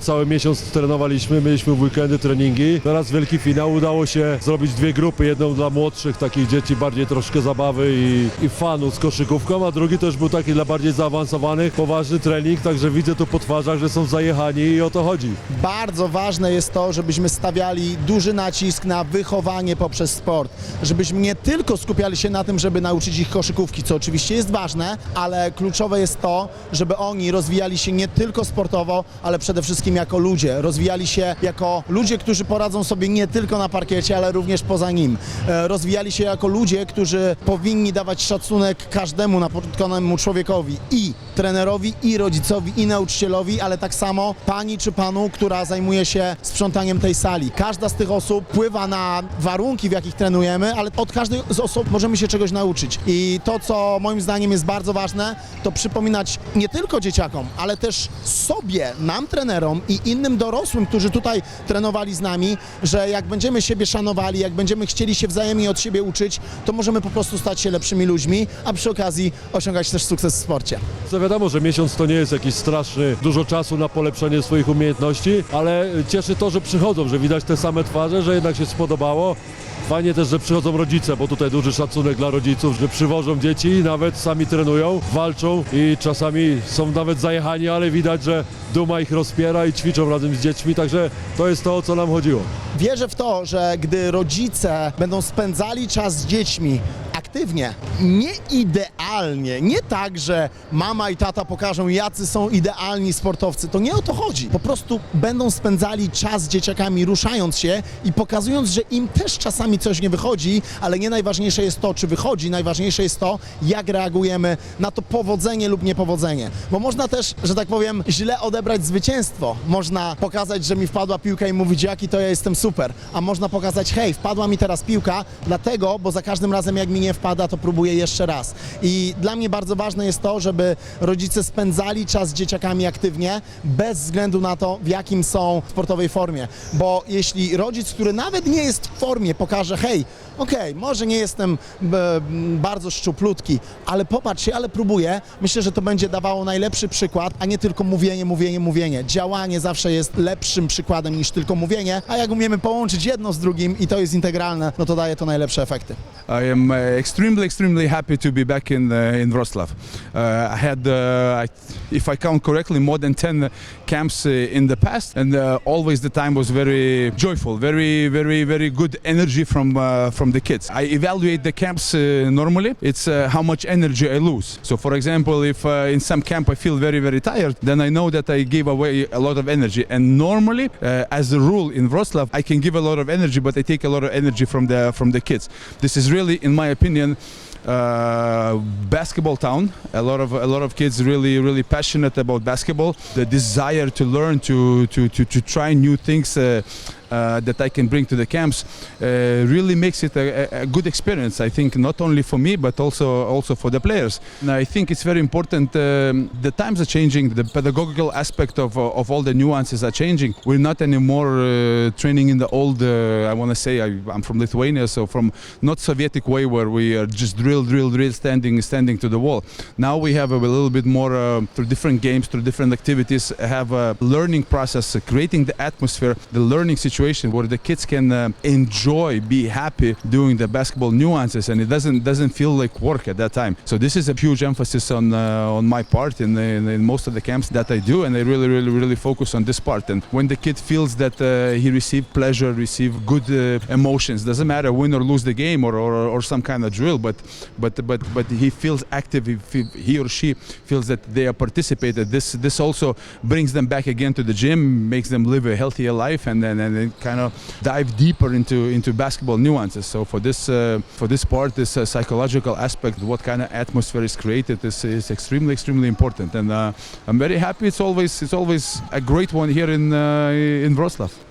Cały miesiąc trenowaliśmy, mieliśmy w weekendy treningi. Teraz wielki finał, udało się zrobić dwie grupy. Jedną dla młodszych, takich dzieci, bardziej troszkę zabawy i, i fanu z koszykówką, a drugi też był taki dla bardziej zaawansowanych, poważny trening, także widzę tu po twarzach, że są zajechani i o to chodzi. Bardzo ważne jest to, żebyśmy stawiali duży nacisk na wychowanie poprzez sport. Żebyśmy nie tylko skupiali się na tym, żeby nauczyć ich koszykówki, co oczywiście jest ważne, ale kluczowe jest to, żeby oni rozwijali się nie tylko sportowo, ale przede wszystkim jako ludzie. Rozwijali się jako ludzie, którzy poradzą sobie nie tylko na parkiecie, ale również poza nim. E, Rozwijali się jako ludzie, którzy powinni dawać szacunek każdemu napotkanemu człowiekowi i trenerowi, i rodzicowi, i nauczycielowi, ale tak samo pani czy panu, która zajmuje się sprzątaniem tej sali. Każda z tych osób wpływa na warunki, w jakich trenujemy, ale od każdej z osób możemy się czegoś nauczyć. I to, co moim zdaniem jest bardzo ważne, to przypominać nie tylko dzieciakom, ale też sobie, nam trenerom i innym dorosłym, którzy tutaj trenowali z nami, że jak będziemy siebie szanowali, jak będziemy chcieli się wzajemnie od siebie uczyć, to możemy po prostu stać się lepszymi ludźmi, a przy okazji osiągać też sukces w sporcie. Wiadomo, że miesiąc to nie jest jakiś straszny, dużo czasu na polepszenie swoich umiejętności, ale cieszy to, że przychodzą, że widać te same twarze, że jednak się spodobało. Fajnie też, że przychodzą rodzice, bo tutaj duży szacunek dla rodziców, że przywożą dzieci, nawet sami trenują, walczą i czasami są nawet zajechani, ale widać, że duma ich rozpiera i ćwiczą razem z dziećmi, także to jest to, o co nam chodziło. Wierzę w to, że gdy rodzice będą spędzali czas z dziećmi aktywnie, nie idealnie, nie tak, że mama i tata pokażą, jacy są idealni sportowcy, to nie o to chodzi. Po prostu będą spędzali czas z dzieciakami, ruszając się i pokazując, że im też czasami coś nie wychodzi, ale nie najważniejsze jest to, czy wychodzi, najważniejsze jest to, jak reagujemy na to powodzenie lub niepowodzenie. Bo można też, że tak powiem, źle odebrać zwycięstwo. Można pokazać, że mi wpadła piłka i mówić, jaki to ja jestem super. A można pokazać, hej, wpadła mi teraz piłka, dlatego, bo za każdym razem jak mi nie wpada, to próbuję jeszcze raz. I dla mnie bardzo ważne jest to, żeby rodzice spędzali czas z dzieciakami aktywnie, bez względu na to, w jakim są sportowej formie. Bo jeśli rodzic, który nawet nie jest w formie, pokaże, hej, okej, może nie jestem e, bardzo szczuplutki, ale popatrz się, ale próbuję, myślę, że to będzie dawało najlepszy przykład, a nie tylko mówienie, mówienie, mówienie. Działanie zawsze jest lepszym przykładem niż tylko mówienie, a jak umiemy połączyć jedno z drugim i to jest integralne, no to daje to najlepsze efekty. I am uh, extremely, extremely happy to be back in uh, in Wrocław. Uh, I had, uh, I, if I count correctly, more than ten camps uh, in the past, and uh, always the time was very joyful, very, very, very good energy from uh, from the kids. I evaluate the camps normally. It's how much energy I lose. So, for example, if in some camp I feel very, very tired, then I know that I gave away a lot of energy. And normally, as a rule in Wrocław, I can give a lot of energy, but I take a lot of energy from the from the kids. This is really, in my opinion, uh, basketball town. A lot of a lot of kids really really passionate about basketball. The desire to learn, to to to, to try new things. Uh, uh, that I can bring to the camps uh, really makes it a, a- a good experience. I think not only for me but also also for the players. And I think it's very important. Um, the times are changing. The pedagogical aspect of uh, of all the nuances are changing. We're not anymore uh, training in the old. I want to say I, I'm from Lithuania, so from not Sovietic way where we are just drill, drill, drill, standing, standing to the wall. Now we have a, little bit more uh, through different games, through different activities, have a learning process, uh, creating the atmosphere, the learning situation where the kids can uh, enjoy, be happy doing the basketball nuances, and it doesn't doesn't feel like work at that time. So this is a huge emphasis on uh, on my part in, in, in most of the camps that I do, and I really, really, really focus on this part. And when the kid feels that uh, he received pleasure, received good uh, emotions, doesn't matter win or lose the game or, or, or some kind of drill, but but but but he feels active. He, he or she feels that they are participated. This this also brings them back again to the gym, makes them live a healthier life, and then and kind of dive deeper into into basketball nuances. So for this uh, for this part, this uh, psychological aspect, what kind of atmosphere is created is, is extremely extremely important, and uh, I'm very happy. It's always it's always a great one here in uh, in Wrocław.